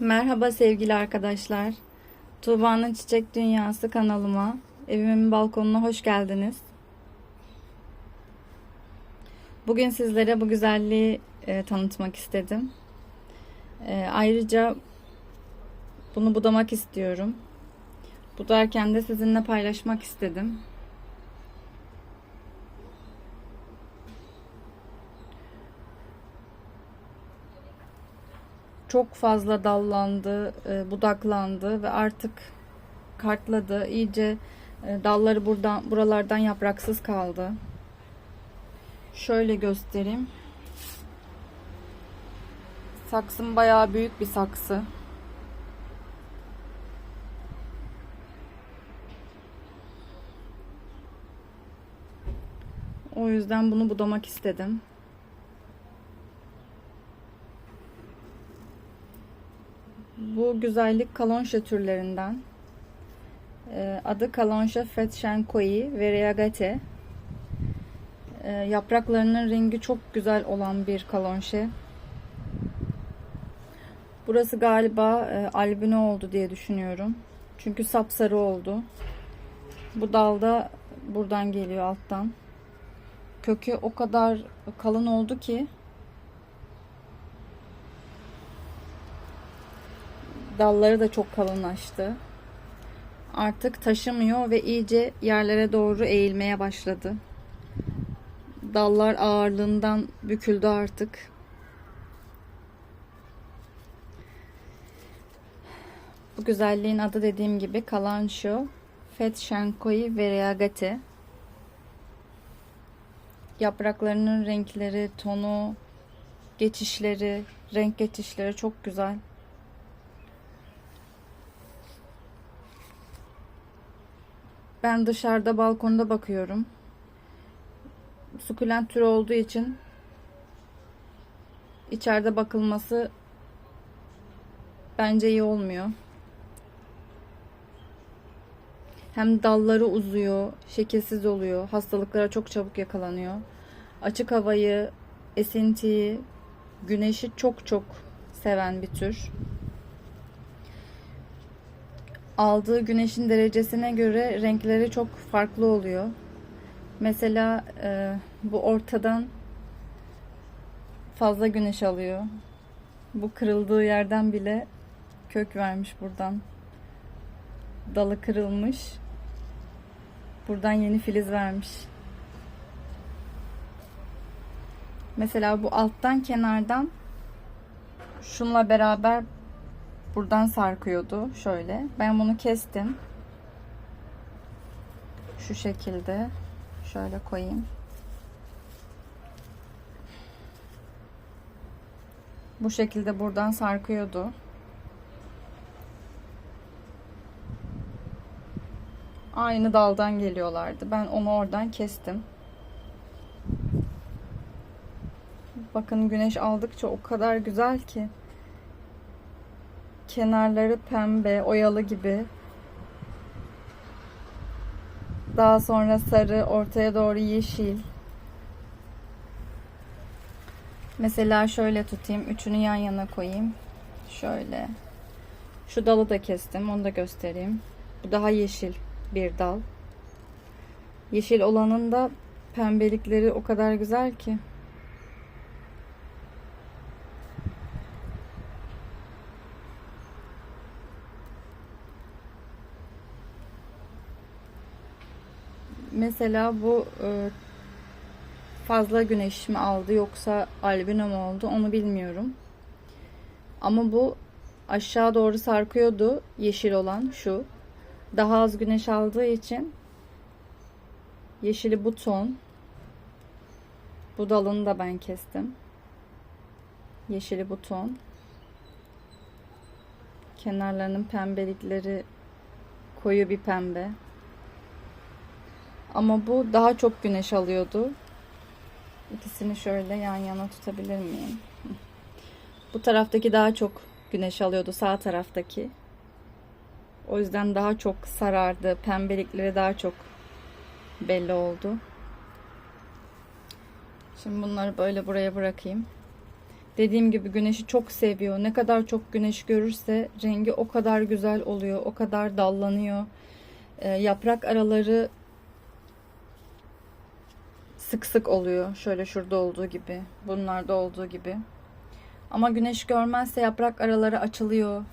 Merhaba sevgili arkadaşlar. Tuğba'nın Çiçek Dünyası kanalıma, evimin balkonuna hoş geldiniz. Bugün sizlere bu güzelliği e, tanıtmak istedim. E, ayrıca bunu budamak istiyorum. Budarken de sizinle paylaşmak istedim. Çok fazla dallandı, e, budaklandı ve artık kartladı. İyice e, dalları buradan buralardan yapraksız kaldı. Şöyle göstereyim. Saksım bayağı büyük bir saksı. O yüzden bunu budamak istedim. Bu güzellik kalonşa türlerinden. Ee, adı kalonşa fetshenkoi variegate. Ee, yapraklarının rengi çok güzel olan bir kalonşe. Burası galiba e, albino oldu diye düşünüyorum. Çünkü sapsarı oldu. Bu dalda buradan geliyor alttan. Kökü o kadar kalın oldu ki Dalları da çok kalınlaştı. Artık taşımıyor ve iyice yerlere doğru eğilmeye başladı. Dallar ağırlığından büküldü artık. Bu güzelliğin adı dediğim gibi Kalancho Fetshenkoi Variegate. Yapraklarının renkleri, tonu, geçişleri, renk geçişleri çok güzel. Ben dışarıda balkonda bakıyorum. Sukulent türü olduğu için içeride bakılması bence iyi olmuyor. Hem dalları uzuyor, şekilsiz oluyor, hastalıklara çok çabuk yakalanıyor. Açık havayı, esintiyi, güneşi çok çok seven bir tür aldığı güneşin derecesine göre renkleri çok farklı oluyor. Mesela e, bu ortadan fazla güneş alıyor. Bu kırıldığı yerden bile kök vermiş buradan. Dalı kırılmış. Buradan yeni filiz vermiş. Mesela bu alttan kenardan şunla beraber buradan sarkıyordu şöyle. Ben bunu kestim. Şu şekilde şöyle koyayım. Bu şekilde buradan sarkıyordu. Aynı daldan geliyorlardı. Ben onu oradan kestim. Bakın güneş aldıkça o kadar güzel ki. Kenarları pembe, oyalı gibi. Daha sonra sarı, ortaya doğru yeşil. Mesela şöyle tutayım. Üçünü yan yana koyayım. Şöyle. Şu dalı da kestim. Onu da göstereyim. Bu daha yeşil bir dal. Yeşil olanın da pembelikleri o kadar güzel ki. Mesela bu e, fazla güneş mi aldı yoksa albino mu oldu onu bilmiyorum. Ama bu aşağı doğru sarkıyordu yeşil olan şu. Daha az güneş aldığı için yeşili bu ton. Bu dalını da ben kestim. Yeşili bu ton. Kenarlarının pembelikleri koyu bir pembe. Ama bu daha çok güneş alıyordu. İkisini şöyle yan yana tutabilir miyim? Bu taraftaki daha çok güneş alıyordu sağ taraftaki. O yüzden daha çok sarardı. Pembelikleri daha çok belli oldu. Şimdi bunları böyle buraya bırakayım. Dediğim gibi güneşi çok seviyor. Ne kadar çok güneş görürse rengi o kadar güzel oluyor. O kadar dallanıyor. Ee, yaprak araları sık sık oluyor. Şöyle şurada olduğu gibi. Bunlarda olduğu gibi. Ama güneş görmezse yaprak araları açılıyor.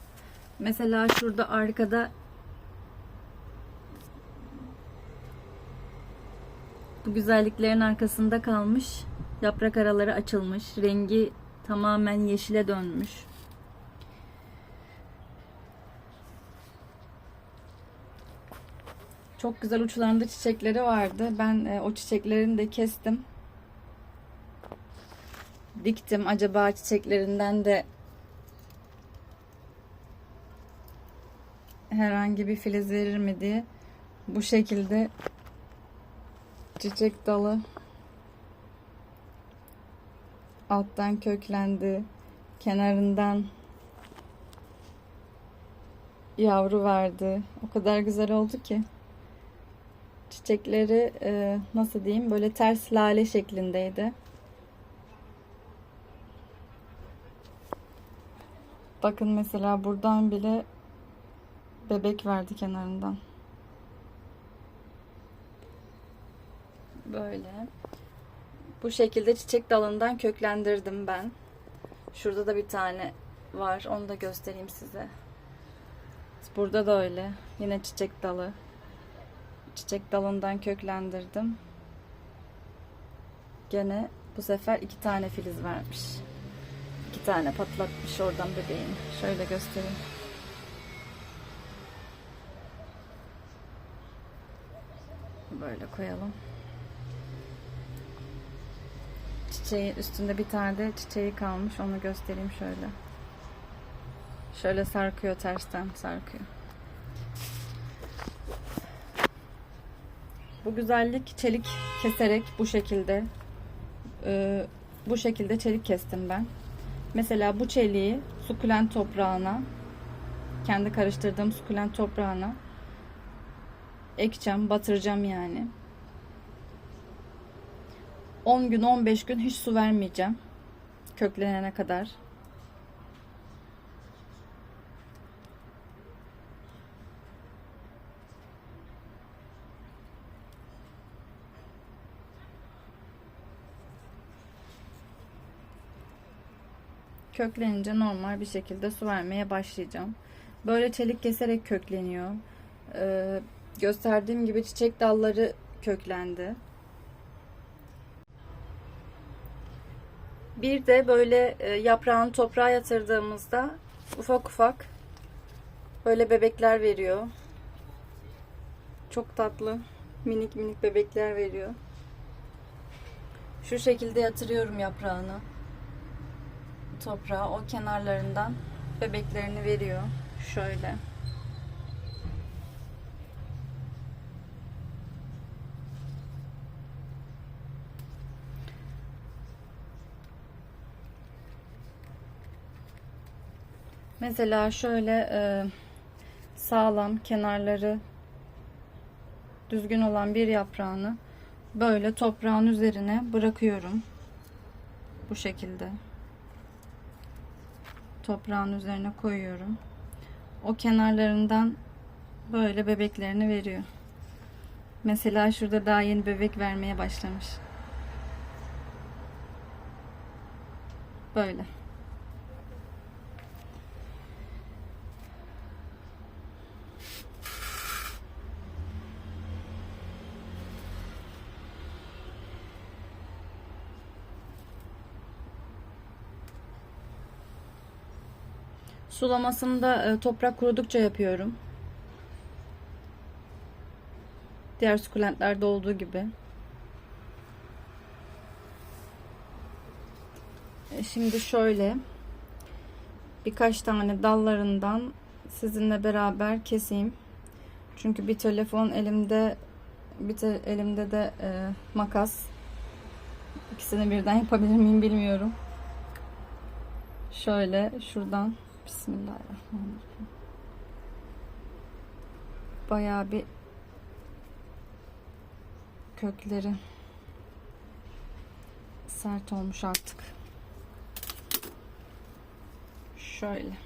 Mesela şurada arkada bu güzelliklerin arkasında kalmış. Yaprak araları açılmış. Rengi tamamen yeşile dönmüş. Çok güzel uçlarında çiçekleri vardı. Ben e, o çiçeklerini de kestim. Diktim. Acaba çiçeklerinden de herhangi bir filiz verir mi diye. Bu şekilde çiçek dalı alttan köklendi. Kenarından yavru verdi. O kadar güzel oldu ki. Çiçekleri e, nasıl diyeyim böyle ters lale şeklindeydi. Bakın mesela buradan bile bebek verdi kenarından. Böyle. Bu şekilde çiçek dalından köklendirdim ben. Şurada da bir tane var. Onu da göstereyim size. Burada da öyle. Yine çiçek dalı. Çiçek dalından köklendirdim. Gene bu sefer iki tane filiz vermiş. İki tane patlatmış oradan bebeğini. Şöyle göstereyim. Böyle koyalım. Çiçeğin üstünde bir tane de çiçeği kalmış. Onu göstereyim şöyle. Şöyle sarkıyor tersten sarkıyor. Bu güzellik çelik keserek bu şekilde e, bu şekilde çelik kestim ben. Mesela bu çeliği sukulent toprağına kendi karıştırdığım sukulent toprağına ekeceğim, batıracağım yani. 10 gün 15 gün hiç su vermeyeceğim. Köklenene kadar. Köklenince normal bir şekilde su vermeye başlayacağım. Böyle çelik keserek kökleniyor. Ee, gösterdiğim gibi çiçek dalları köklendi. Bir de böyle e, yaprağını toprağa yatırdığımızda ufak ufak böyle bebekler veriyor. Çok tatlı. Minik minik bebekler veriyor. Şu şekilde yatırıyorum yaprağını. Toprağa o kenarlarından bebeklerini veriyor. Şöyle. Mesela şöyle e, sağlam kenarları düzgün olan bir yaprağını böyle toprağın üzerine bırakıyorum. Bu şekilde. Toprağın üzerine koyuyorum. O kenarlarından böyle bebeklerini veriyor. Mesela şurada daha yeni bebek vermeye başlamış. Böyle. Sulamasını da e, toprak kurudukça yapıyorum. Diğer sukulentlerde olduğu gibi. E, Şimdi şöyle birkaç tane dallarından sizinle beraber keseyim. Çünkü bir telefon elimde bir te- elimde de e, makas. İkisini birden yapabilir miyim bilmiyorum. Şöyle şuradan Bismillahirrahmanirrahim. Bayağı bir kökleri sert olmuş artık. Şöyle.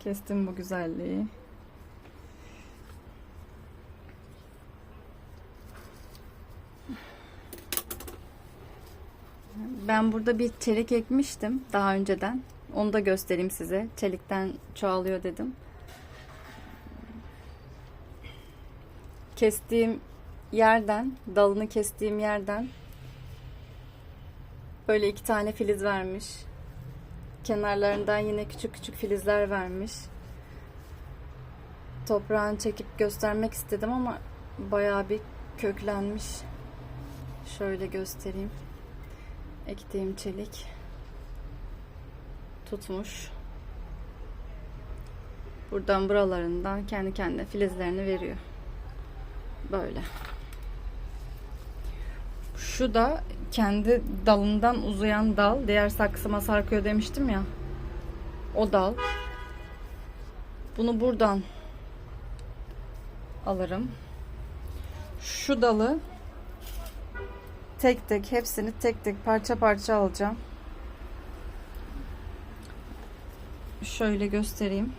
Kestim bu güzelliği. Ben burada bir çelik ekmiştim daha önceden. Onu da göstereyim size. Çelikten çoğalıyor dedim. Kestiğim yerden, dalını kestiğim yerden böyle iki tane filiz vermiş. Kenarlarından yine küçük küçük filizler vermiş. Toprağını çekip göstermek istedim ama bayağı bir köklenmiş. Şöyle göstereyim. Ektiğim çelik tutmuş. Buradan buralarından kendi kendine filizlerini veriyor. Böyle. Şu da kendi dalından uzayan dal. Diğer saksıma sarkıyor demiştim ya. O dal. Bunu buradan alırım. Şu dalı tek tek hepsini tek tek parça parça alacağım. Şöyle göstereyim.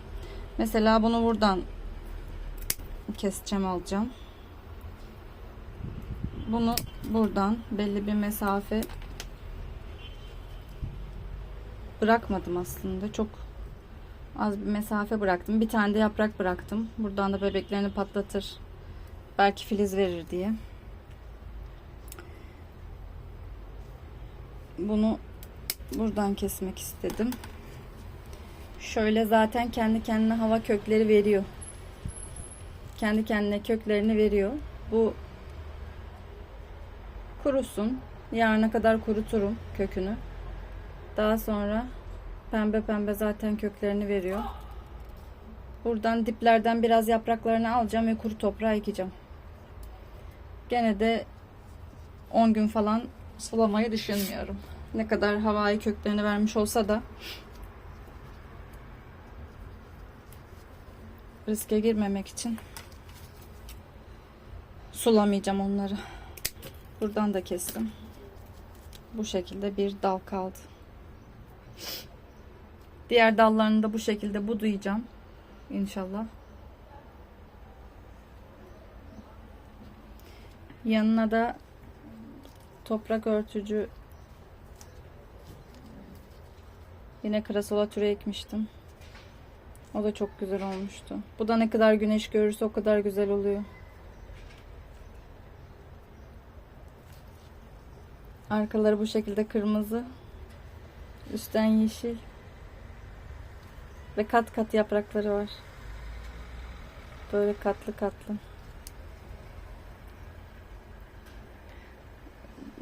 Mesela bunu buradan keseceğim alacağım. Bunu buradan belli bir mesafe bırakmadım aslında. Çok az bir mesafe bıraktım. Bir tane de yaprak bıraktım. Buradan da bebeklerini patlatır. Belki filiz verir diye. Bunu buradan kesmek istedim. Şöyle zaten kendi kendine hava kökleri veriyor. Kendi kendine köklerini veriyor. Bu kurusun. Yarına kadar kuruturum kökünü. Daha sonra pembe pembe zaten köklerini veriyor. Buradan diplerden biraz yapraklarını alacağım ve kuru toprağa ekeceğim. Gene de 10 gün falan sulamayı düşünmüyorum. Ne kadar havai köklerini vermiş olsa da riske girmemek için sulamayacağım onları. Buradan da kestim. Bu şekilde bir dal kaldı. Diğer dallarını da bu şekilde budayacağım. İnşallah. Yanına da toprak örtücü yine krasola türü ekmiştim. O da çok güzel olmuştu. Bu da ne kadar güneş görürse o kadar güzel oluyor. Arkaları bu şekilde kırmızı. Üstten yeşil. Ve kat kat yaprakları var. Böyle katlı katlı.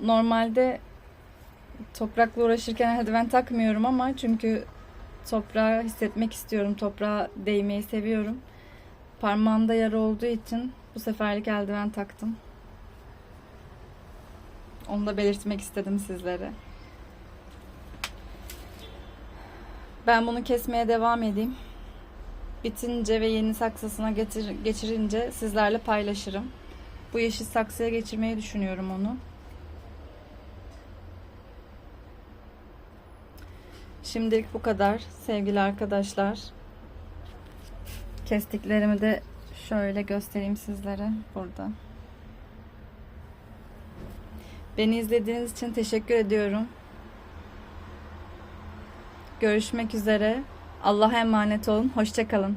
Normalde toprakla uğraşırken eldiven takmıyorum ama çünkü toprağı hissetmek istiyorum. Toprağa değmeyi seviyorum. Parmağımda yara olduğu için bu seferlik eldiven taktım. Onu da belirtmek istedim sizlere. Ben bunu kesmeye devam edeyim. Bitince ve yeni saksısına getir, geçirince sizlerle paylaşırım. Bu yeşil saksıya geçirmeyi düşünüyorum onu. Şimdilik bu kadar sevgili arkadaşlar. Kestiklerimi de şöyle göstereyim sizlere burada. Beni izlediğiniz için teşekkür ediyorum. Görüşmek üzere. Allah'a emanet olun. Hoşçakalın.